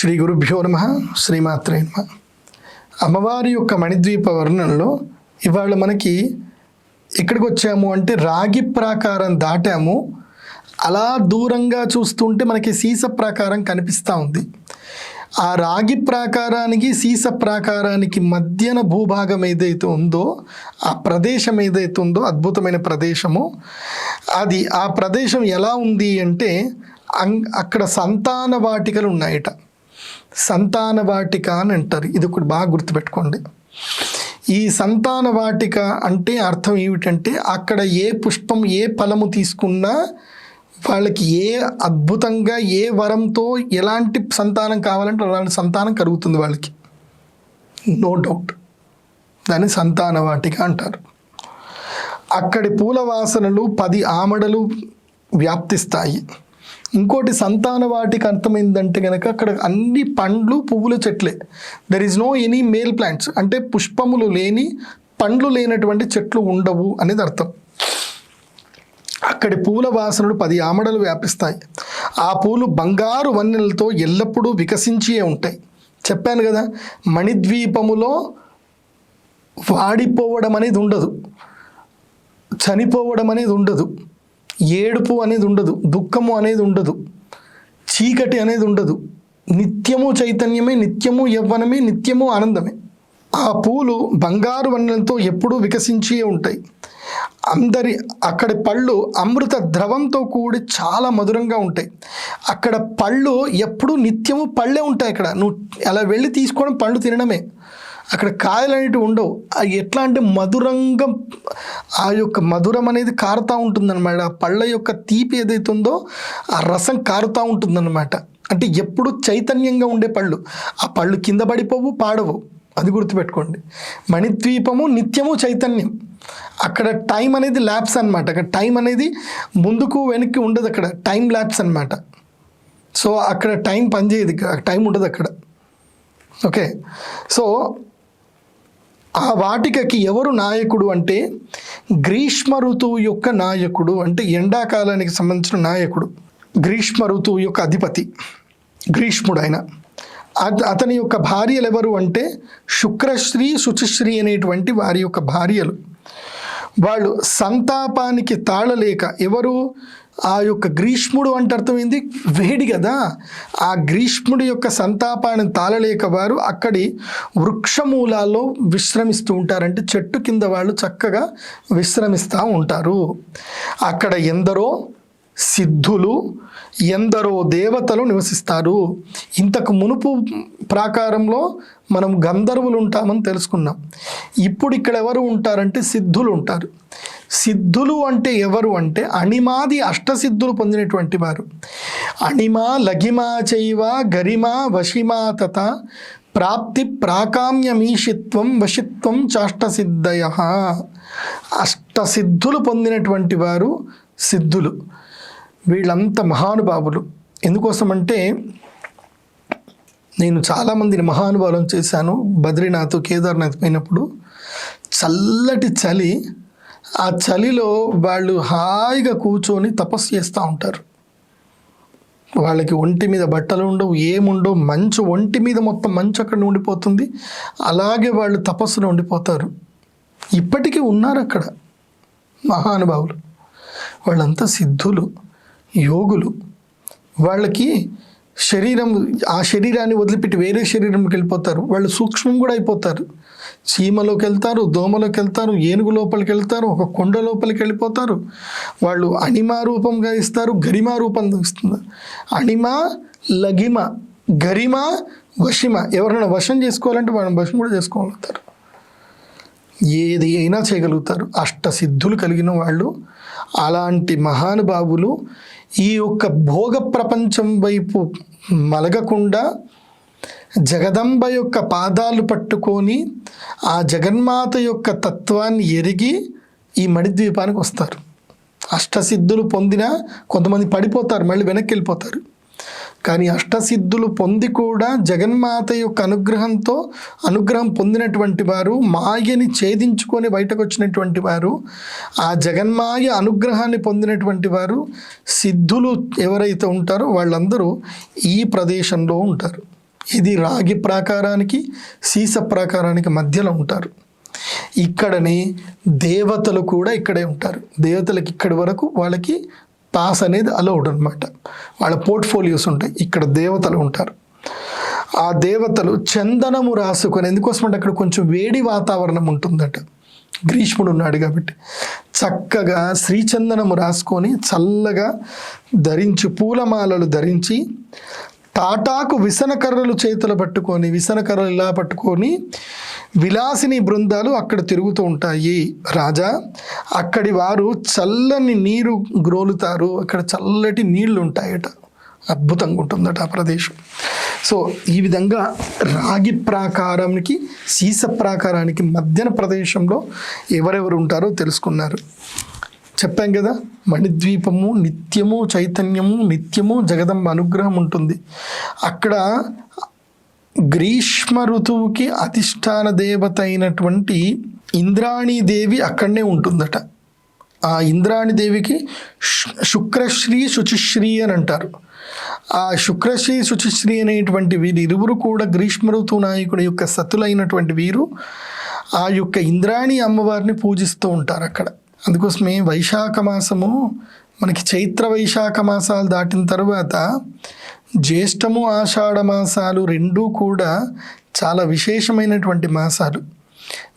శ్రీ గురుభ్యో నమ శ్రీమాత్రే నమ. అమ్మవారి యొక్క మణిద్వీప వర్ణంలో ఇవాళ మనకి ఎక్కడికి వచ్చాము అంటే రాగి ప్రాకారం దాటాము. అలా దూరంగా చూస్తుంటే మనకి సీస ప్రాకారం కనిపిస్తూ ఉంది. ఆ రాగి ప్రాకారానికి సీస ప్రాకారానికి మధ్యన భూభాగం ఏదైతే ఉందో ఆ ప్రదేశం ఏదైతే ఉందో అద్భుతమైన ప్రదేశము. అది ఆ ప్రదేశం ఎలా ఉంది అంటే అం- అక్కడ సంతాన వాటికలు ఉన్నాయట. సంతాన వాటిక అని అంటారు. ఇది ఒకటి బాగా గుర్తుపెట్టుకోండి. ఈ సంతాన వాటిక అంటే అర్థం ఏమిటంటే అక్కడ ఏ పుష్పం ఏ ఫలము తీసుకున్నా వాళ్ళకి ఏ అద్భుతంగా ఏ వరంతో ఎలాంటి సంతానం కావాలంటే అలాంటి సంతానం కలుగుతుంది వాళ్ళకి. No doubt. దాన్ని సంతాన వాటిక అంటారు. అక్కడి పూల వాసనలు పది ఆమడలు వ్యాప్తిస్తాయి. ఇంకోటి సంతాన వాటికి అర్థమైందంటే కనుక అక్కడ అన్ని పండ్లు పువ్వుల చెట్లే. There is no any male plants అంటే పుష్పములు లేని పండ్లు లేనటువంటి చెట్లు ఉండవు అనేది అర్థం. అక్కడి పూల వాసనలు పది ఆమడలు వ్యాపిస్తాయి. ఆ పూలు బంగారు వన్నెలతో ఎల్లప్పుడూ వికసించియే ఉంటాయి. చెప్పాను కదా మణిద్వీపములో వాడిపోవడం అనేది ఉండదు. చనిపోవడం అనేది ఉండదు. ఏడుపు అనేది ఉండదు దుఃఖము అనేది ఉండదు చీకటి అనేది ఉండదు. నిత్యము చైతన్యమే నిత్యము యవ్వనమే నిత్యము ఆనందమే. ఆ పూలు బంగారు వన్నెలతో ఎప్పుడూ వికసించే ఉంటాయి. అందరి అక్కడి పళ్ళు అమృత ద్రవంతో కూడి చాలా మధురంగా ఉంటాయి. అక్కడ పళ్ళు ఎప్పుడూ నిత్యము పళ్ళే ఉంటాయి అక్కడ. నువ్వు అలా వెళ్ళి తీసుకోవడం పళ్ళు తినడమే. అక్కడ కాయలు అనేటివి ఉండవు. ఎట్లా అంటే మధురంగా ఆ యొక్క మధురం అనేది కారుతూ ఉంటుందన్నమాట. ఆ పళ్ళ యొక్క తీపి ఏదైతే ఉందో ఆ రసం కారుతూ ఉంటుందన్నమాట. అంటే ఎప్పుడు చైతన్యంగా ఉండే పళ్ళు. ఆ పళ్ళు కింద పడిపోవు పాడవు. అది గుర్తుపెట్టుకోండి. మణిద్వీపము నిత్యము చైతన్యం. అక్కడ టైం అనేది ల్యాబ్స్ అనమాట అక్కడ టైం అనేది ముందుకు వెనక్కి ఉండదు అక్కడ. టైం ల్యాబ్స్ అనమాట సో అక్కడ టైం పనిచేయదు. టైం ఉండదు అక్కడ. ఓకే. సో ఆ వాటికకి ఎవరు నాయకుడు అంటే గ్రీష్మ ఋతువు యొక్క నాయకుడు అంటే ఎండాకాలానికి సంబంధించిన నాయకుడు. గ్రీష్మ ఋతువు యొక్క అధిపతి గ్రీష్ముడు ఆయన అతని యొక్క భార్యలు ఎవరు అంటే శుక్రశ్రీ శుచిశ్రీ అనేటువంటి వారి యొక్క భార్యలు. వాళ్ళు సంతాపానికి తాళలేక ఎవరు? ఆ యొక్క గ్రీష్ముడు అంటే అర్థమైంది వేడి కదా. ఆ గ్రీష్ముడి యొక్క సంతాపాన్ని తాళలేక వారు అక్కడి వృక్షమూలాల్లో విశ్రమిస్తూ ఉంటారంటే చెట్టు కింద వాళ్ళు చక్కగా విశ్రమిస్తూ ఉంటారు. అక్కడ ఎందరో సిద్ధులు ఎందరో దేవతలు నివసిస్తారు. ఇంతకు మునుపు ప్రాకారంలో మనం గంధర్వులు ఉంటామని తెలుసుకున్నాం. ఇప్పుడు ఇక్కడ ఎవరు ఉంటారంటే సిద్ధులు ఉంటారు. సిద్ధులు అంటే ఎవరు అంటే అణిమాది అష్టసిద్ధులు పొందినటువంటి వారు. అణిమ లఘిమా చైవ గరిమా వశిమా తత ప్రాప్తి ప్రాకామ్యమీషిత్వం వశిత్వం చాష్టసిద్ధయ. అష్టసిద్ధులు పొందినటువంటి వారు సిద్ధులు. వీళ్ళంత మహానుభావులు. ఎందుకోసమంటే నేను చాలామందిని మహానుభావం చేశాను. బద్రీనాథ్ కేదార్నాథ్ పోయినప్పుడు చల్లటి చలి ఆ చలిలో వాళ్ళు హాయిగా కూర్చొని తపస్సు చేస్తూ ఉంటారు. వాళ్ళకి ఒంటి మీద బట్టలు ఉండవు ఏముండవు మంచు ఒంటి మీద మొత్తం మంచు అక్కడ ఉండిపోతుంది. అలాగే వాళ్ళు తపస్సులో ఉండిపోతారు. ఇప్పటికీ ఉన్నారు అక్కడ మహానుభావులు. వాళ్ళంతా సిద్ధులు యోగులు. వాళ్ళకి శరీరం ఆ శరీరాన్ని వదిలిపెట్టి వేరే శరీరంకి వెళ్ళిపోతారు. వాళ్ళు సూక్ష్మం కూడా అయిపోతారు. చీమలోకి వెళ్తారు దోమలోకి వెళ్తారు ఏనుగు లోపలికి వెళ్తారు ఒక కొండ లోపలికి వెళ్ళిపోతారు. వాళ్ళు అణిమా రూపంగా ఇస్తారు గరిమా రూపం ఇస్తున్నారు అణిమ లగిమ గరిమ వశిమ. ఎవరైనా వశం చేసుకోవాలంటే వాళ్ళని వశం కూడా చేసుకోగలుగుతారు. ఏది అయినా చేయగలుగుతారు. అష్టసిద్ధులు కలిగిన వాళ్ళు అలాంటి మహానుభావులు ఈ యొక్క భోగ ప్రపంచం వైపు మలగకుండా జగదంబ యొక్క పాదాలు పట్టుకొని ఆ జగన్మాత యొక్క తత్వాన్ని ఎరిగి ఈ మణిద్వీపానికి వస్తారు. అష్టసిద్ధులు పొందిన కొంతమంది పడిపోతారు మళ్ళీ వెనక్కి వెళ్ళిపోతారు. కానీ అష్టసిద్ధులు పొంది కూడా జగన్మాత యొక్క అనుగ్రహంతో అనుగ్రహం పొందినటువంటి వారు మాయని ఛేదించుకొని బయటకు వచ్చినటువంటి వారు ఆ జగన్మాయ అనుగ్రహాన్ని పొందినటువంటి వారు సిద్ధులు ఎవరైతే ఉంటారో వాళ్ళందరూ ఈ ప్రదేశంలో ఉంటారు. ఇది రాగి ప్రాకారానికి సీస ప్రాకారానికి మధ్యలో ఉంటారు. ఇక్కడనే దేవతలు కూడా ఇక్కడే ఉంటారు. దేవతలకి ఇక్కడి వరకు వాళ్ళకి పాస్ అనేది అలౌడ్ అనమాట వాళ్ళ పోర్ట్ఫోలియోస్ ఉంటాయి. ఇక్కడ దేవతలు ఉంటారు. ఆ దేవతలు చందనము రాసుకొని ఎందుకోసం అంటే అక్కడ కొంచెం వేడి వాతావరణం ఉంటుందట. గ్రీష్ముడు ఉన్నాడు కాబట్టి. చక్కగా శ్రీచందనము రాసుకొని చల్లగా ధరించి పూలమాలలు ధరించి తాటాకు విసనకర్రలు చేతులు పట్టుకొని విసనకర్రలు ఇలా పట్టుకొని విలాసిని బృందాలు అక్కడ తిరుగుతూ ఉంటాయి రాజా. అక్కడి వారు చల్లని నీరు గ్రోలుతారు. అక్కడ చల్లటి నీళ్ళు ఉంటాయట అద్భుతంగా ఉంటుందట ఆ ప్రదేశం. సో ఈ విధంగా రాగి ప్రాకారానికి సీస ప్రాకారానికి మధ్యన ప్రదేశంలో ఎవరెవరు ఉంటారో తెలుసుకున్నారు. చెప్పాం కదా మణిద్వీపము నిత్యము చైతన్యము నిత్యము జగదంబ అనుగ్రహం ఉంటుంది. అక్కడ గ్రీష్మ ఋతువుకి అధిష్టాన దేవత అయినటువంటి ఇంద్రాణీదేవి అక్కడనే ఉంటుందట. ఆ ఇంద్రాణిదేవికి శుక్రశ్రీ శుచిశ్రీ అని అంటారు. ఆ శుక్రశ్రీ శుచిశ్రీ అనేటువంటి వీరు ఇరువురు కూడా గ్రీష్మ ఋతువు నాయకుడి యొక్క సతులైనటువంటి వీరు ఆ యొక్క ఇంద్రాణి అమ్మవారిని పూజిస్తూ ఉంటారు అక్కడ. అందుకోసమే వైశాఖ మాసము మనకి చైత్ర వైశాఖ మాసాలు దాటిన తర్వాత జ్యేష్టము ఆషాఢ మాసాలు రెండూ కూడా చాలా విశేషమైనటువంటి మాసాలు.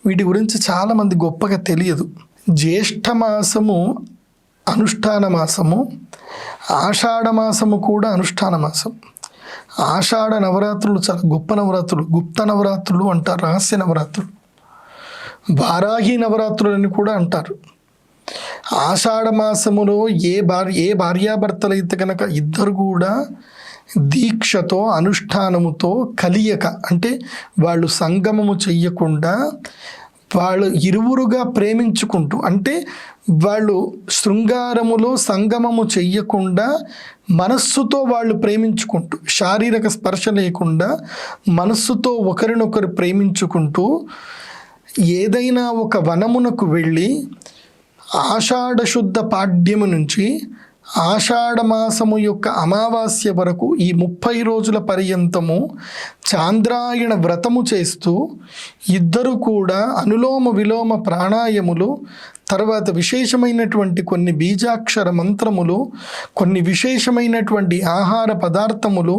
వీటి గురించి చాలామంది గొప్పగా తెలియదు. జ్యేష్ఠ మాసము అనుష్ఠాన మాసము ఆషాఢ మాసము కూడా అనుష్ఠాన మాసం. ఆషాఢ నవరాత్రులు చాలా గొప్ప నవరాత్రులు. గుప్త నవరాత్రులు అంటారు రహస్య నవరాత్రులు. వారాహి నవరాత్రులు అని కూడా అంటారు. ఆషాఢ మాసములో ఏ భార్య ఏ భార్యాభర్తలైతే కనుక ఇద్దరు కూడా దీక్షతో అనుష్ఠానముతో కలియక అంటే వాళ్ళు సంగమము చెయ్యకుండా వాళ్ళు ఇరువురుగా ప్రేమించుకుంటూ అంటే వాళ్ళు శృంగారములో సంగమము చెయ్యకుండా మనస్సుతో వాళ్ళు ప్రేమించుకుంటూ శారీరక స్పర్శ లేకుండా మనస్సుతో ఒకరినొకరు ప్రేమించుకుంటూ ఏదైనా ఒక వనమునకు వెళ్ళి ఆషాఢశుద్ధ పాడ్యము నుంచి ఆషాఢ మాసము యొక్క అమావాస్య వరకు ఈ ముప్పై రోజుల పర్యంతము చాంద్రాయణ వ్రతము చేస్తూ ఇద్దరు కూడా అనులోమ విలోమ ప్రాణాయములు తర్వాత విశేషమైనటువంటి కొన్ని బీజాక్షర మంత్రములు కొన్ని విశేషమైనటువంటి ఆహార పదార్థములు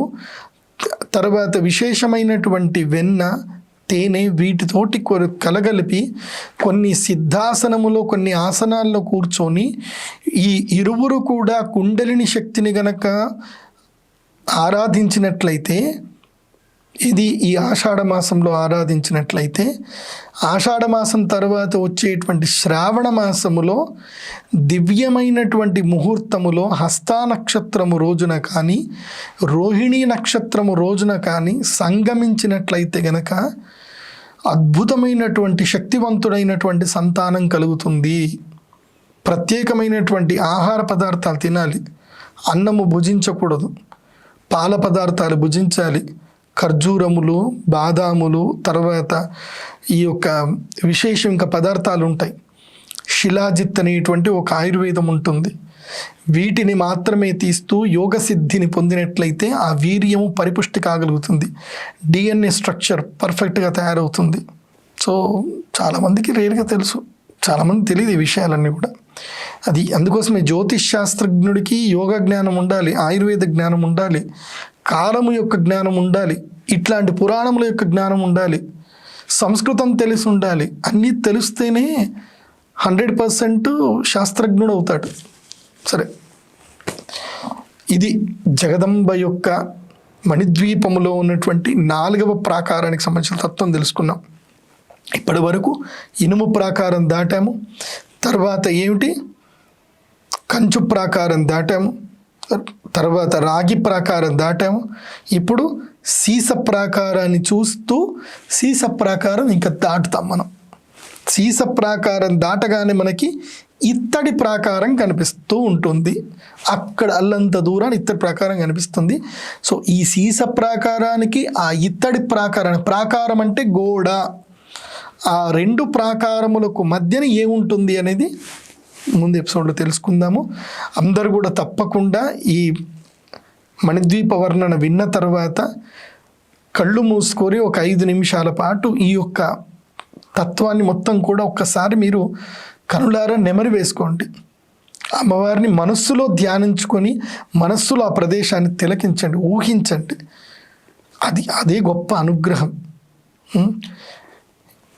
తర్వాత విశేషమైనటువంటి వెన్న తేనె వీటితోటి కొ- కలగలిపి కొన్ని సిద్ధాసనములో కొన్ని ఆసనాల్లో కూర్చొని ఈ ఇరువురు కూడా కుండలిని శక్తిని గనక ఆరాధించినట్లయితే ఇది ఈ ఆషాఢ మాసంలో ఆరాధించినట్లయితే ఆషాఢ మాసం తర్వాత వచ్చేటువంటి శ్రావణ మాసములో దివ్యమైనటువంటి ముహూర్తములో హస్తా నక్షత్రము రోజున కానీ రోహిణీ నక్షత్రము రోజున కానీ సంగమించినట్లయితే గనక అద్భుతమైనటువంటి శక్తివంతుడైనటువంటి సంతానం కలుగుతుంది. ప్రత్యేకమైనటువంటి ఆహార పదార్థాలు తినాలి. అన్నము భుజించకూడదు. పాల పదార్థాలు భుజించాలి. ఖర్జూరములు బాదాములు తర్వాత ఈ యొక్క విశేషం ఇంకా పదార్థాలు ఉంటాయి. శిలాజిత్ అనేటువంటి ఒక ఆయుర్వేదం ఉంటుంది. వీటిని మాత్రమే తీస్తూ యోగ సిద్ధిని పొందినట్లయితే ఆ వీర్యము పరిపుష్టి కాగలుగుతుంది డిఎన్ఏ స్ట్రక్చర్ పర్ఫెక్ట్గా తయారవుతుంది. సో చాలామందికి రేర్గా తెలుసు. చాలామంది తెలియదు ఈ విషయాలన్నీ కూడా. అది అందుకోసమే జ్యోతిష్ శాస్త్రజ్ఞుడికి యోగ జ్ఞానం ఉండాలి ఆయుర్వేద జ్ఞానం ఉండాలి కాలము యొక్క జ్ఞానం ఉండాలి ఇట్లాంటి పురాణముల యొక్క జ్ఞానం ఉండాలి సంస్కృతం తెలిసి ఉండాలి అన్నీ తెలిస్తేనే హండ్రెడ్ పర్సెంట్ శాస్త్రజ్ఞుడు అవుతాడు. సరే. ఇది జగదంబ యొక్క మణిద్వీపములో ఉన్నటువంటి నాలుగవ ప్రాకారానికి సంబంధించిన తత్వం తెలుసుకున్నాం. ఇప్పటి వరకు ఇనుము ప్రాకారం దాటాము. తర్వాత ఏమిటి? కంచు ప్రాకారం దాటాము. తర్వాత రాగి ప్రాకారం దాటాము. ఇప్పుడు సీస ప్రాకారాన్ని చూస్తూ సీస ప్రాకారం ఇంకా దాటుతాం మనం. సీస ప్రాకారం దాటగానే మనకి ఇత్తడి ప్రాకారం కనిపిస్తూ ఉంటుంది. అక్కడ అల్లంత దూరాన్ని ఇత్తడి ప్రాకారం కనిపిస్తుంది. సో ఈ సీస ప్రాకారానికి ఆ ఇత్తడి ప్రాకారం ప్రాకారం అంటే గోడ. ఆ రెండు ప్రాకారములకు మధ్యన ఏముంటుంది అనేది ముందు ఎపిసోడ్లో తెలుసుకుందాము. అందరు కూడా తప్పకుండా ఈ మణిద్వీప వర్ణన విన్న తర్వాత కళ్ళు మూసుకొని ఒక ఐదు నిమిషాల పాటు ఈ యొక్క తత్వాన్ని మొత్తం కూడా ఒక్కసారి మీరు కనులారా నెమరు వేసుకోండి. అమ్మవారిని మనస్సులో ధ్యానించుకొని మనస్సులో ఆ ప్రదేశాన్ని తిలకించండి ఊహించండి. అది అదే గొప్ప అనుగ్రహం.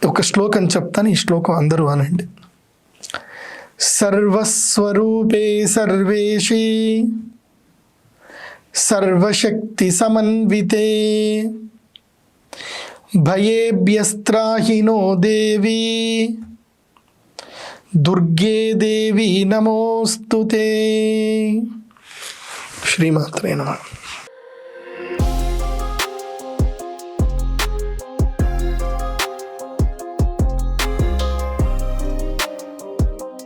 ఒక శ్లోకం చెప్తాను ఈ శ్లోకం అందరూ అనండి. సర్వస్వరూపే సర్వేషి సర్వశక్తి సమన్వితే భయేభ్యస్త్రాహినో దేవి దుర్గే దేవి నమోస్తుతే. శ్రీమాత్రే నమ.